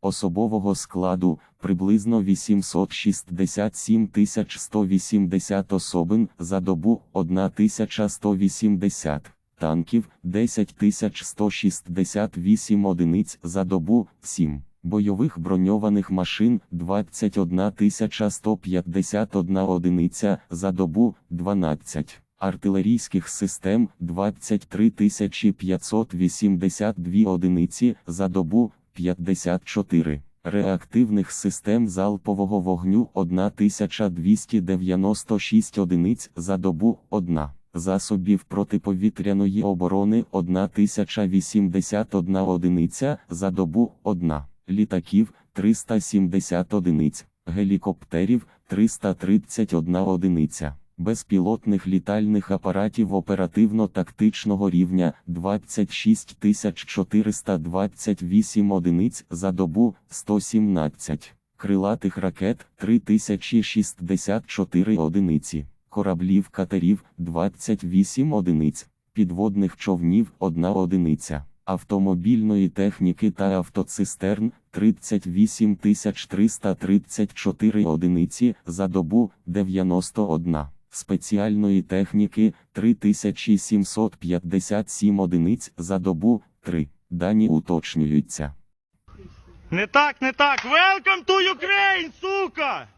особового складу приблизно 867 180 особин за добу 1180 танків 10 168 одиниць за добу 7 бойових броньованих машин 21 151 одиниця за добу 12 артилерійських систем 23 582 одиниці за добу 54 реактивних систем залпового вогню 1296 одиниць за добу 1 засобів протиповітряної оборони 1081 одиниця за добу 1 літаків 370 одиниць, гелікоптерів 331 одиниця, безпілотних літальних апаратів оперативно-тактичного рівня 26 428 одиниць за добу 117, крилатих ракет 3064 одиниці, кораблів катерів 28 одиниць, підводних човнів 1 одиниця автомобільної техніки та автоцистерн 38 334 одиниці за добу 91, спеціальної техніки 3757 одиниць за добу 3. Дані уточнюються. Не так, не так. Welcome to Ukraine, сука!